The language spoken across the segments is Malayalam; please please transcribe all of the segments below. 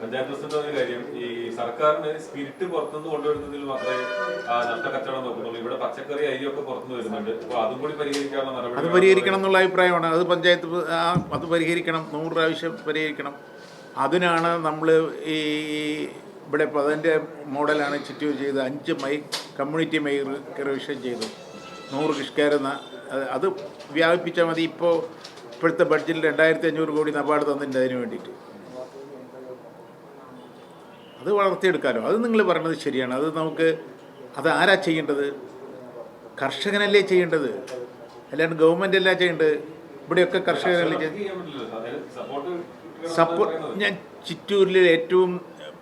പഞ്ചായത്ത് പ്രസിഡന്റ് കാര്യം ഈ സർക്കാരിന് സ്പിരിറ്റ് പുറത്തുനിന്ന് കൊണ്ടുവരുന്നതിൽ മാത്രമേ നഷ്ട കച്ചവടം നോക്കുന്നുള്ളൂ. ഇവിടെ പച്ചക്കറി അരിയൊക്കെ പുറത്തുനിന്ന് വരുന്നുണ്ട്. അപ്പൊ അതും കൂടി പരിഹരിക്കാനുള്ള അത് പരിഹരിക്കണം എന്നുള്ള അഭിപ്രായമാണ്. അത് പഞ്ചായത്ത് അത് പരിഹരിക്കണം. നൂറ് പ്രാവശ്യം പരിഹരിക്കണം. അതിനാണ് നമ്മൾ ഈ ഇവിടെ ഇപ്പോൾ അതിന്റെ മോഡലാണ് ചിറ്റൂർ ചെയ്ത് അഞ്ച് മൈ കമ്മ്യൂണിറ്റി മൈ റിവിഷൻ ചെയ്തു. നൂറ് കൃഷിക്കാരെന്ന അത് വ്യാപിപ്പിച്ചാൽ മതി. ഇപ്പോൾ ഇപ്പോഴത്തെ ബഡ്ജറ്റിൽ രണ്ടായിരത്തി അഞ്ഞൂറ് കോടി നബാർഡ് തന്നിട്ടുണ്ട് അതിന് വേണ്ടിയിട്ട്. അത് വളർത്തിയെടുക്കാമല്ലോ അത് നിങ്ങൾ പറഞ്ഞത് ശരിയാണ്. അത് നമുക്ക് അത് ആരാ ചെയ്യേണ്ടത്? കർഷകനല്ലേ ചെയ്യേണ്ടത്? അല്ലാണ്ട് ഗവൺമെന്റ് അല്ല ചെയ്യേണ്ടത്? ഇവിടെയൊക്കെ കർഷകരല്ലേ സപ്പോർട്ട് ഞാൻ ചിറ്റൂരിൽ ഏറ്റവും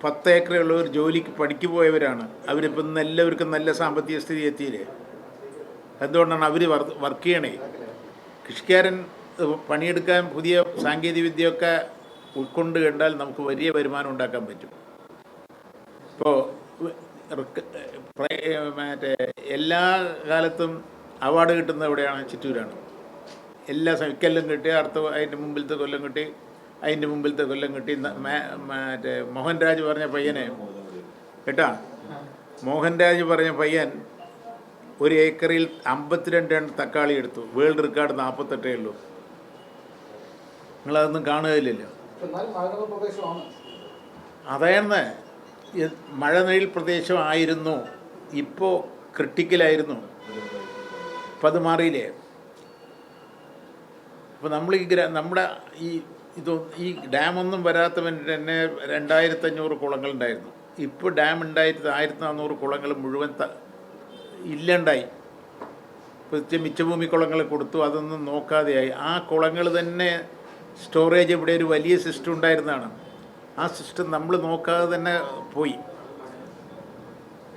പത്ത് ഏക്കറുള്ളവർ ജോലിക്ക് പണിക്ക് പോയവരാണ് അവരിപ്പം എല്ലാവർക്കും നല്ല സാമ്പത്തിക സ്ഥിതി എത്തിയില്ലേ? എന്തുകൊണ്ടാണ് അവർ വർക്ക് ചെയ്യണേ? കൃഷിക്കാരൻ പണിയെടുക്കാൻ പുതിയ സാങ്കേതിക വിദ്യയൊക്കെ ഉൾക്കൊണ്ട് കണ്ടാൽ നമുക്ക് വലിയ വരുമാനം ഉണ്ടാക്കാൻ പറ്റും. ഇപ്പോൾ മറ്റേ എല്ലാ കാലത്തും അവാർഡ് കിട്ടുന്നത് എവിടെയാണ്? ചിറ്റൂരാണ്. എല്ലാ ഇക്കൊല്ലം കിട്ടി അടുത്ത അതിന്റെ മുമ്പിലത്തെ കൊല്ലം കിട്ടി അതിന്റെ മുമ്പിലത്തെ കൊല്ലം കിട്ടി. മറ്റേ മോഹൻ മറ്റേ മോഹൻരാജ് പറഞ്ഞ പയ്യനെ കേട്ടാ? മോഹൻരാജ് പറഞ്ഞ പയ്യൻ ഒരു ഏക്കറിൽ അമ്പത്തിരണ്ട് ടൺ തക്കാളി എടുത്തു. വേൾഡ് റെക്കോർഡ് നാൽപ്പത്തെട്ടേ ഉള്ളൂ. നിങ്ങളതൊന്നും കാണുകയില്ലല്ലോ. അതായിരുന്നു. ഇത് മഴനീൽ പ്രദേശമായിരുന്നു ഇപ്പോൾ ക്രിട്ടിക്കലായിരുന്നു. അപ്പം അത് മാറിയില്ലേ? അപ്പോൾ നമ്മൾ ഈ ഗ്രാ നമ്മുടെ ഈ ഇത് ഈ ഡാമൊന്നും വരാത്തവൻ തന്നെ രണ്ടായിരത്തഞ്ഞൂറ് കുളങ്ങളുണ്ടായിരുന്നു. ഇപ്പോൾ ഡാം ഉണ്ടായിട്ട് ആയിരത്തി നാനൂറ് കുളങ്ങൾ മുഴുവൻ ത ഇല്ലണ്ടായി. പ്രത്യേകിച്ച് മിച്ചഭൂമി കുളങ്ങൾ കൊടുത്തു അതൊന്നും നോക്കാതെയായി. ആ കുളങ്ങൾ തന്നെ സ്റ്റോറേജ് ഇവിടെ ഒരു വലിയ സിസ്റ്റം ഉണ്ടായിരുന്നതാണ്. ആ സിസ്റ്റം നമ്മൾ നോക്കാതെ തന്നെ പോയി.